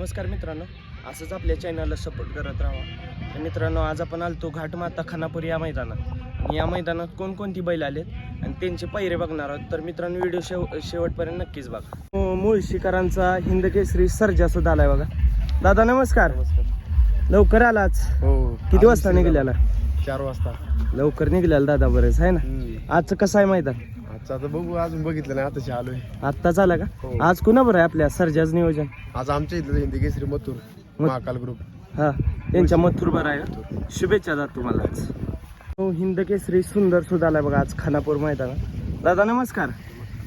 नमस्कार मित्रांनो असंच आपल्या चॅनलला सपोर्ट करत राहा. तर मित्रांनो आज आपण आलतो घाटमाता खानापूर या मैदानात. आणि या मैदानात कोणकोणती बैल आलेत आणि त्यांचे पैरे बघणार आहोत. तर मित्रांनो व्हिडिओ शेव शेवटपर्यंत नक्कीच बघा. मुळशीकरांचा हिंद केसरी सर्जा सुद्धा आलाय बघा. दादा नमस्कार. लवकर आलाच हो किती वाजता निघाल्याला? चार वाजता. लवकर निघाल्याला दादा बरेच आहे ना? आजचं कसं आहे मैदान? आजचा आता बघू अजून बघितलं नाही आताशी आलोय. आत्ताच आला का? हो. आज कुणा बरं आहे आपल्या सर्जाच नियोजन? आज आमच्या इथलं हिंदी केसरी मथुर महाकाल ग्रुप हा त्यांच्या मथुर बरं आहे का? शुभेच्छा दादा तुम्हाला आज. हो हिंद केसरी सुंदर सुद्धा आलाय बघा आज खानापूर मैदानात. दादा नमस्कार.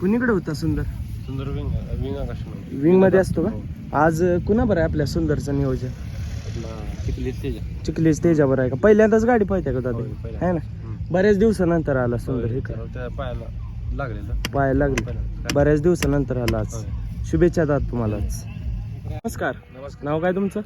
कुणीकडे होता सुंदर? सुंदर विंग विंग आकाश विंगमध्ये असतो का? आज कुणा बरं आहे आपल्या सुंदरचं नियोजन? शिकली तेजा. चिखली बरं आहे का? पहिल्यांदाच गाडी पाहिजे का दादा? होय, पहिल्यांदा. आहे ना? बऱ्याच दिवसानंतर आला सुंदर हे पायाला लागलेलं. पाय लागले. बऱ्याच दिवसानंतर आला आज. शुभेच्छा दादा तुम्हाला आज. नमस्कार. नमस्कार. नाव काय तुमचं?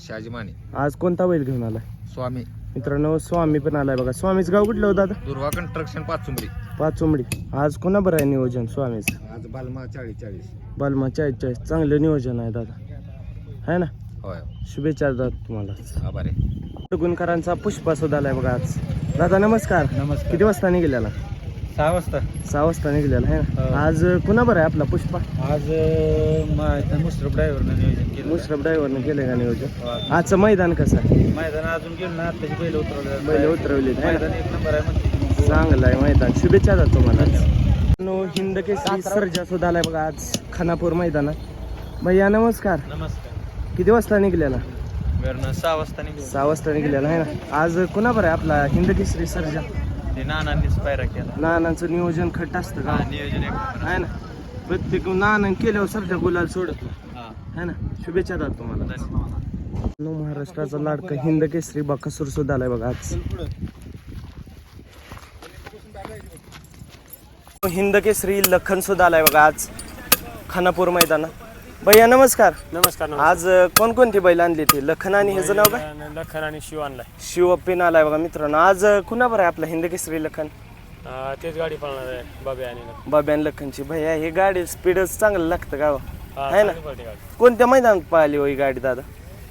शहाजी माने. आज कोणता बैल घेऊन आलाय? स्वामी. मित्रांनो स्वामी पण आलाय बघा. स्वामीच गाव कुठलं होतं दादा? दुर्वा कन्स्ट्रक्शन पाच चुंबरी पाच चोंबडी आज कोणा बरं आहे नियोजन स्वामीच? आज बालमा चाळीस चाळीस. बालमा चाळीस चाळीस. चांगलं नियोजन आहे दादा. है ना? होय. शुभेच्छा दादा तुम्हाला आभार गुणकरांचा पुष्पा सुद्धा आलाय बघा आज. दादा नमस्कार. नमस्कार. किती वाजता निघालेला? सहा वाजता. सहा वाजता निघालेला आहे ना? हो. आज कुणा बरं आहे आपला पुष्पा? आज मुश्रफ ड्रायव्हरनं नियोजन केलं मुश्रफ ड्रायव्हरने केलंय का नियोजन? आजचं मैदान कसं आहे? मैदान अजून गेलो ना आत्ताची बैल उतरवलं बैल उतरवले मैदान एक नंबर आहे म्हणजे चांगलं आहे मैदान. शुभेच्छा दादा तुम्हाला नो हिंद केसरी सर्जा सुद्धा आलाय बघा आज खानापूर मैदानात. भैया नमस्कार. नमस्कार. किती वाजता निघालेला? सहा वाजता निघलो सहा वाजता निघालेला आहे ना? आज कुणा बरं आहे आपला हिंद केसरी सर्जा? ते नानांनीच पायरा केला. नानांचं नियोजन खट असतं का? नियोजन एक नंबर आहे ना. प्रत्येक नानां केल्यावर सरजा गुलाल सोडत नाही. हा. है ना. शुभेच्छा दादा तुम्हाला. धन्यवाद. नो महाराष्ट्राचा लाडका हिंद केसरी बाकासूर सुद्धा आलाय बघा आज. हिंद केसरी लखन सुद्धा आलाय बघा आज. खानापूर मैदानात. भैया नमस्कार. नमस्कार आज अं, कोणकोणती बैल आणली ती? लखन आणि ह्याचं नाव काय? नमस्कार लखन आणि शिव आणलाय. शिवप्पीन आलाय बघा मित्रांनो. आज अं, कुणा बरं आहे आपला हिंद केसरी लखन? अं, तेच गाडी पळणार आहे बाबे आणि लखन. बाब्यान लखनची. भैया ही गाडी स्पीडच चांगलं लागतं का हो? हा, आहे ना? चांगली पळते गाडी. कोणत्या मैदानात पाहिली हो ही गाडी दादा?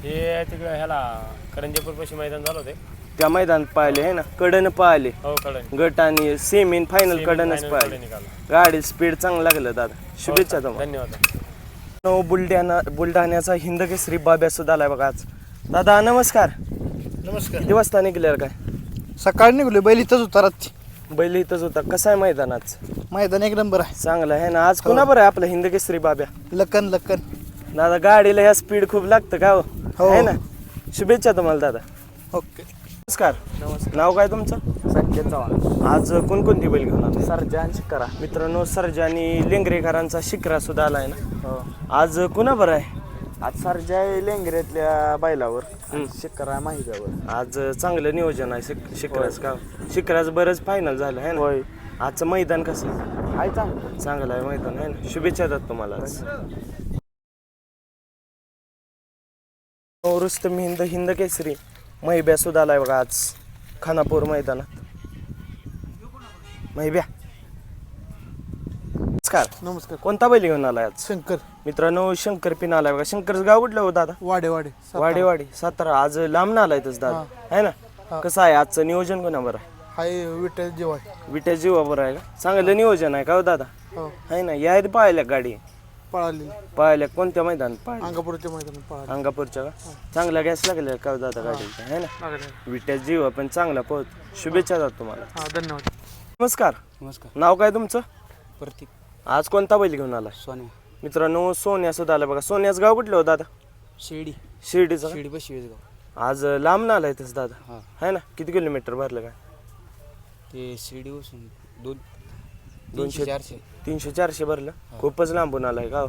हे तिकडे ह्याला करंजेपूर पाशी मैदान झालं होते त्या मैदानात पाहिले आहे ना? कडन पाहिले हो गट आणि सेमीन फायनल कडनच पाहिले निघाला. गाडी स्पीड चांगलं लागलं दादा. शुभेच्छा तुम्हाला. धन्यवाद. बुलढाणा बुलढाण्याचा हिंद केसरी बाब्या सुद्धा आलाय बघा आज. दादा नमस्कार. नमस्कार. किती वाजता निघाल्यावर काय? सकाळी निघलो बैल इथंच उतारत बैल इथंच होता. कसं आहे मैदानाच मैदान एक नंबर आहे. चांगलं आहे ना? आज कोणा बरं आहे आपलं हिंद केसरी बाब्या? लक्कन लक्कन दादा गाडीला ह्या स्पीड खूप लागतं का हो? हो. आहे ना? शुभेच्छा तुम्हाला दादा. ओके. नमस्कार. नमस्कार. नाव काय तुमचं? संकेत चव्हाण आज कोणकोणती बैल घेऊन आला सरजान शिकरा मित्रांनो सर्जा आणि लेंगरेकरांचा शिकरा सुद्धा आलाय ना? हो. आज कुणा बरं आहे? आज सरजा आहे लेंगऱ्यातल्या बैलावर शिकरा माहितीवर आज चांगलं नियोजन आहे शिक शिकराज का शिकराज बरंच फायनल झालं आहे ना? होय. आजचं मैदान कसं? आहे चांगलं. चांगलं आहे मैदान आहे ना? शुभेच्छा देतात तुम्हाला आज. हो, रुस्तम हिंद हिंद केसरी. महिब्या सुद्धा आलाय बघा आज. खानापूर मैदानात. महिब्या नमस्कार. नमस्कार. कोणता बैल घेऊन आलाय आज? शंकर. मित्रांनो शंकर पिन आलाय बघा. शंकरच गाव कुठलं हो दादा? वाडे वाडे. वाडी वाडी. सातारा. आज लांब ना आलाय तस दादा. आहे ना? कसं आहे आजचं नियोजन कोणा बरं आहे? हाय विठ्ठल जेव्हा विट्या जीवा बरं आहे का? चांगलं नियोजन आहे का हो दादा? हो. आहे ना? या आधी पाहिल्या गाडी? पळालेली पाहिल्या. कोणत्या मैदान पाहिल्या? अंगापूरच्या मैदानात पळाली. अंगापूरच्या का? चांगला गॅस लागल्या का हो दादा गाडीचा? आहे ना? विट्या जीवा पण चांगला पोहोच. शुभेच्छा दादा तुम्हाला. हा धन्यवाद. नमस्कार. नमस्कार. नाव काय तुमचं? प्रतीक. आज कोणता बैल घेऊन आला सोने मित्रांनो सोन्या सुद्धा आला बघा. सोन्याचं गाव कुठलं हो दादा? शिर्डी. शिर्डीचं? शिर्डी बशी गाव. आज लांब ना आलाय तस दादा. हा. आहे ना? किती किलोमीटर भरलं काय? ते शिर्डी बसून दोन दोनशे चारशे तीनशे चारशे भरलं खूपच लांबून आलाय का हो?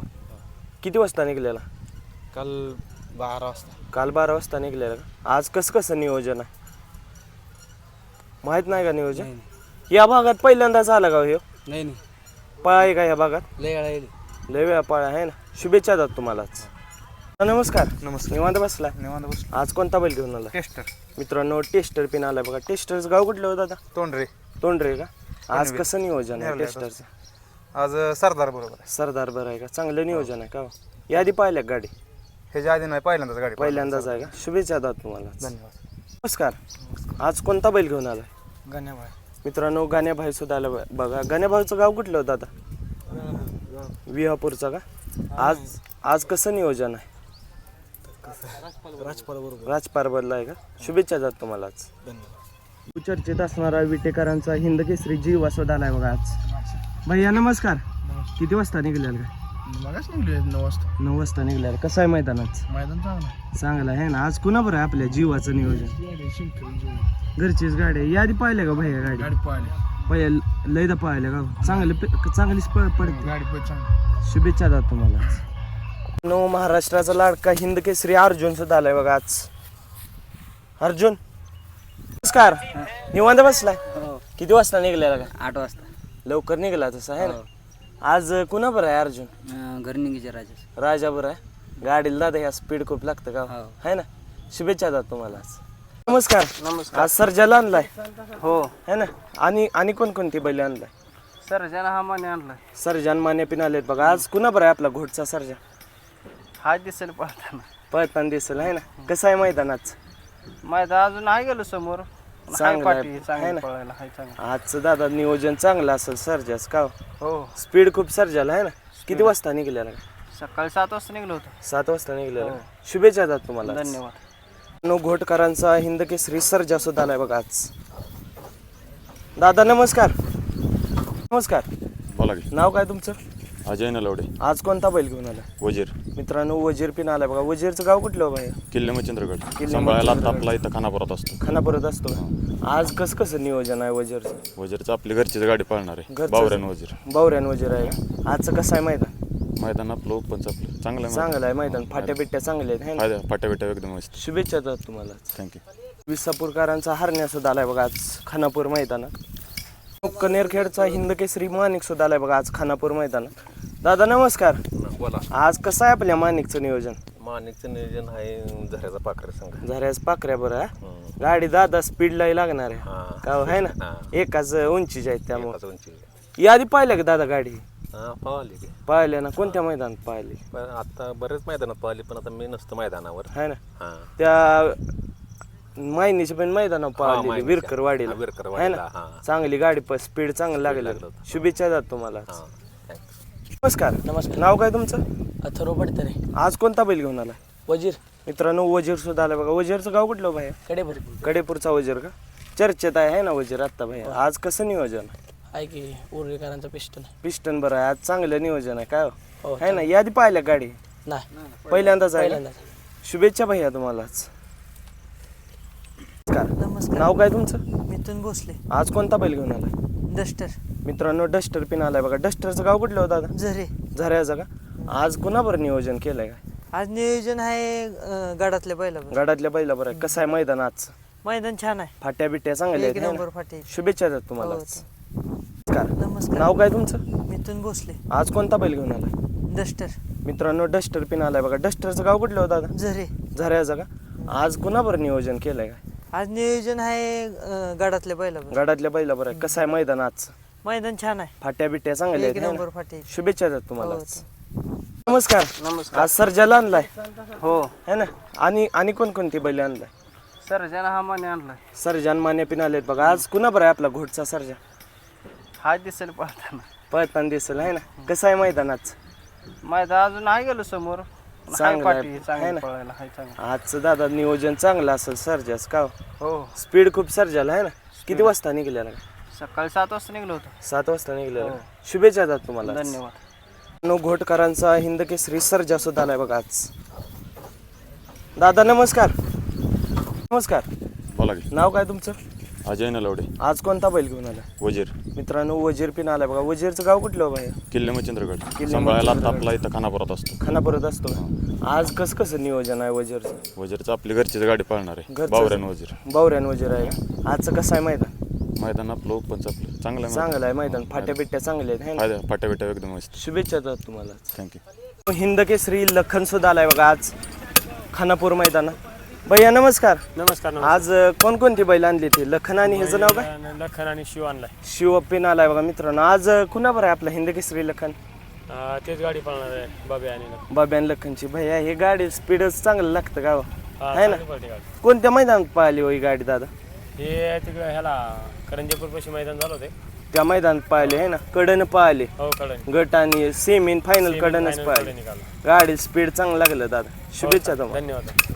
किती वाजता निघलेला? काल बारा वाजता. काल बारा वाजता निघलेला का? आज कसं कसं नियोजन आहे? माहीत नाही का नियोजन? या भागात पहिल्यांदाच आला का हो ह्यो? नाही नाही. पळा आहे का या भागात? लय वेळा येईल लय वेळा पळा आहे ना. शुभेच्छा दात तुम्हालाच. नमस्कार. नमस्कार. निवांत बसला? निवांत बसलो. आज कोणता बैल घेऊन आला? टेस्टर. मित्रांनो टेस्टर पिन आलाय बघा. टेस्टरचं गाव कुठलं होतं दादा? तोंडरे. तोंडरे का? आज कसं नियोजन आहे टेस्टरचं? आज सरदार बरोबर सरदार बरं आहे का? चांगलं नियोजन आहे का हो? यादी पाहिल्या का गाडी? ह्याच्या आधी नाही पहिल्यांदाच गाडी पहिल्यांदाच आहे का? शुभेच्छा दादा तुम्हाला धन्यवाद. नमस्कार. आज कोणता बैल घेऊन आलाय? गाण्याबाई मित्रांनो गाण्याभाई सुद्धा आला बघ- बघा गाण्याभाईचं गाव कुठलं होतं आता? विहापूरचं का? आज आज कसं नियोजन आहे? राजपारबरला आहे का? शुभेच्छा जात तुम्हाला आज. चर्चेत असणारा विटेकरांचा हिंद केसरी जीव असं आलाय बघा आज. भैया नमस्कार. किती वाजता निघल्याल का मगाच निघले नऊ वाजता. नऊ वाजता निघल्याल. कसं आहे मैदानात? मैदान चांगलं चांगलं आहे ना? आज कुणा बरं आहे आपल्या जीवाचं नियोजन? घरचीच गाडी आहे. यादी पाहिल्या का भैया गाडी? गाडी पाहिली. पहिल्या लयदा पाहिल्या का? चांगले चांगलीच प- पडते. गाडी पण चांगली. शुभेच्छा दादा तुम्हाला. नो महाराष्ट्राचा लाडका हिंद केसरी अर्जुन सुद्धा आलाय बघा आज. अर्जुन नमस्कार. निवांत बसलाय? किती वाजता निघलेला का? आठ वाजता. लवकर निघाला तसा आहे ना? आज कुणा बरं आहे अर्जुन? अं, घरनिंगीच्या राजा राजा बरं आहे. गाडीला दादा ह्या स्पीड खूप लागतं का? हो. आहे ना? शुभेच्छा दादा तुम्हाला आज. नमस्कार. नमस्कार. आज सर्जाला आणलाय. हो. है ना? आणि आणि कोणकोणती बैल आणलाय? सर्जन हा माने आणलाय. सर्जन मान्य पिन आलेत बघा. आज कुणा बरं आहे आपला घोटचा सर्जा? हा दिसेल पळताना. पळताना दिसेल आहे ना? कसं आहे मैदानाच माहिती अजून आहे गेलो समोर. हाय चांगलं आहे. पाठी आहे चांगली ना? पळायला. हाय चांगलं. आजचं दादा नियोजन चांगलं असेल सर्जाच का हो? स्पीड खूप सर्जाला आहे ना? किती वाजता निघलेला? सकाळी सात वाजता निघलो होतो. सात वाजता निघलेला. हो. शुभेच्छा दादा तुम्हाला. धन्यवाद. नो घोटकरांचा हिंद केसरी सर्जा सुद्धा आलाय बघा आज. दादा नमस्कार. नमस्कार. बोला की. नाव काय तुमचं? अजय नलवडे. आज कोणता बैल घेऊन आला? वजीर. मित्रांनो वजीर पिन आलाय बघा. वजीरचं गाव कुठलं हो भाई किल्ले मच्छिंद्रगड किल्ले सांभाळायला मच्छिंद्रगड. आपला इथं खानापुरात असतो. खानापुरात असतो का? आज कसं कसं नियोजन आहे वजीरचं? वजीरचं आपली घरचीच गाडी पाळणार आहे. घरचंच. बावऱ्यान वजीर. बावऱ्यान वजीर आहे आजचं कसं आहे मैदान मैदान आपलं ओपनचं आपलं चांगलं आहे चांगलं आहे मैदान. फाट्या बिट्ट्या चांगल्या आहेत है ना? फायदा फाट्या बिट्या एकदम मस्त. शुभेच्छा दादा तुम्हाला. थँक्यू विसापूरकरांचा हरण्या सुद्धा आलाय बघा आज खानापूर मैदानात. कनेरखेडचा हिंद केसरी माणिक सुद्धा आलाय बघा आज खानापूर मैदानात. दादा नमस्कार. बोला. आज कसं आहे आपल्या माणिकचं नियोजन? माणिकचं नियोजन आहे झऱ्याचा पाखरे संघ. झऱ्याच पाकऱ्या बरं हा? गाडी दादा स्पीडला लागणार आहे. हा. का हो, आहे ना? हा. एकाच उंचीच्या आहेत त्यामुळे. यादी पाहिल्या का दादा गाडी? हा पाहिली की. पाहिल्या ना कोणत्या मैदानात पाहिली? पण आता बरेच मैदानात पाहिली पण आता मी नसतो मैदानावर. आहे ना. हा. त्या मायनीची पण मैदानात पाहिली मायनीच्या. विरकर वाडीला हा, विरकर है वाडीला, ना? हा. चांगली गाडी पण स्पीड चांगलं लागलं. लागलं होतं. शुभेच्छा दादा तुम्हाला. हा थँक्स नमस्कार. नमस्कार. नाव काय तुमचं? अथर्व पडतरे आज कोणता बैल घेऊन आला? वजीर. मित्रांनो वजीर सुद्धा आला बघा. वजीरचं गाव कुठलं भाई? कडे भरपूर कडेपूरचा वजीर का? चर्चेत आहे है ना वजीर? आत्ता भाई. आज कसं नियोजन? आहे की उर्वेकरांचं पिस्टन पिस्टन बरं आहे. आज चांगलं नियोजन आहे. काय हो, आहे ना? यादी पाहिल्या गाडी? नाही. पहिल्यांदाच आहे? पहिल्यांदाच शुभेच्छा भैया तुम्हाला आज. नमस्कार. नमस्कार. नाव काय तुमचं? मिथून भोसले. आज कोणता बैल घेऊन आला? डस्टर. मित्रांनो डस्टर पिन आलाय बघा. डस्टरचं गाव कुठलं होतं दादा? झरे. झऱ्याचं का? आज कुणाबर नियोजन केलंय का आज नियोजन आहे अं, गडातल्या बैलावर गडातल्या बैला बरं आहे. कसं आहे मैदान आज मैदान छान आहे. फाट्या बिट्या चांगल्या एक आहेत है नंबर ना? फाटी शुभेच्छा देत तुम्हाला हो. नमस्कार. नमस्कार. नाव काय तुमचं? मिथून भोसले. आज कोणता बैल घेऊन आला? डस्टर. मित्रांनो डस्टर पिन आलाय बघा. डस्टरचं गाव कुठलं होतं दादा झरे. झऱ्याचं का? आज कुणाबर नियोजन केलंय का आज नियोजन आहे अं, गडातल्या बैलावर गडातल्या बैला बरं आहे. कसं आहे मैदान आज? मैदान छान आहे. फाट्या बिट्या चांगल्या एक आहेत है नंबर ना? फाटी शुभेच्छा देत तुम्हाला हो, आज. नमस्कार. नमस्कार. आज सर्जाला आणलाय? हो. है ना? आणि आणि कोणकोणती बैल आणलाय? सर्जन हा माने आणलाय. सर्जान मान्य पिन आलेत बघा. आज कुणा बरं आहे आपला घोटचा सर्जा? हा दिसेल पळताना. पळताना दिसेल आहे ना? कसं आहे मैदानाच माहिती अजून आहे गेलो समोर. हाय चांगलं आहे. पाठी आहे चांगली ना? पळायला हाय चांगलं. आजचं दादा नियोजन चांगलं असेल सर्जाच का हो? स्पीड खूप सर्जाला आहे ना? किती वाजता निघलेला सकाळी सात वाजता निघलो होतो. सात वाजता निघलेला हो. शुभेच्छा दादा तुम्हाला. धन्यवाद. नो घोटकरांचा हिंद केसरी सर्जा सुद्धा आलाय बघा आज. दादा नमस्कार. नमस्कार. बोला की. नाव काय तुमचं? अजय नलवडे. आज कोणता बैल घेऊन आला? वजीर. मित्रांनो वजीर पिन आलाय बघा. वजीरचं गाव कुठलं भाई किल्ले मच्छिंद्रगड. किल्ले सांभाळायला आता. आपला इथं खानापुरात असतो. खानापुरात असतो का? आज कसं कसं नियोजन आहे वजीरचं? वजीरचं आपली घरचीच गाडी पाळणार आहे. घरचंच. बावऱ्यान वजीर. बावऱ्यान वजीर आहे का? आजचं कसं आहे मैदान? मैदान आपलं ओपनचं आपलं. चांगलं आहे चांगलं आहे मैदान. हो, फाट्या बिट्ट्या चांगल्या आहेत है ना? फायदा फाट्या बिट्या एकदम मस्त. शुभेच्छा तुम्हाला. थँक्यू हिंद केसरी लखन सुद्धा आलाय बघा आज. खानापूर मैदानात. भैया नमस्कार. नमस्कार आज अं, कोणकोणती बैल आणली ती? लखन आणि ह्याचं नाव काय? लखन आणि शिव आणलाय. शिवपिन आलाय बघा मित्रांनो. आज अं, कुणाबर आहे आपला हिंद केसरी लखन? अं, तेच गाडी पळणार आहे बाबी आणि लक्ष. बाब्यान लखनची. भैया हे गाडी स्पीडच चांगलं लागतं का हो? हा, आहे ना? चांगली पळते गाडी. कोणत्या मैदानात पाहिली हो ही गाडी दादा? हे तिकडे ह्याला करंजेपूर पाशी मैदान झालं होते. त्या मैदानात पाहिले आहे ना? कडन पाहिले हो गट आणि सेमीन फायनल कडनच पाहिले निघाला. गाडी स्पीड चांगलं लागलं दादा. शुभेच्छा तुम्हाला. धन्यवाद.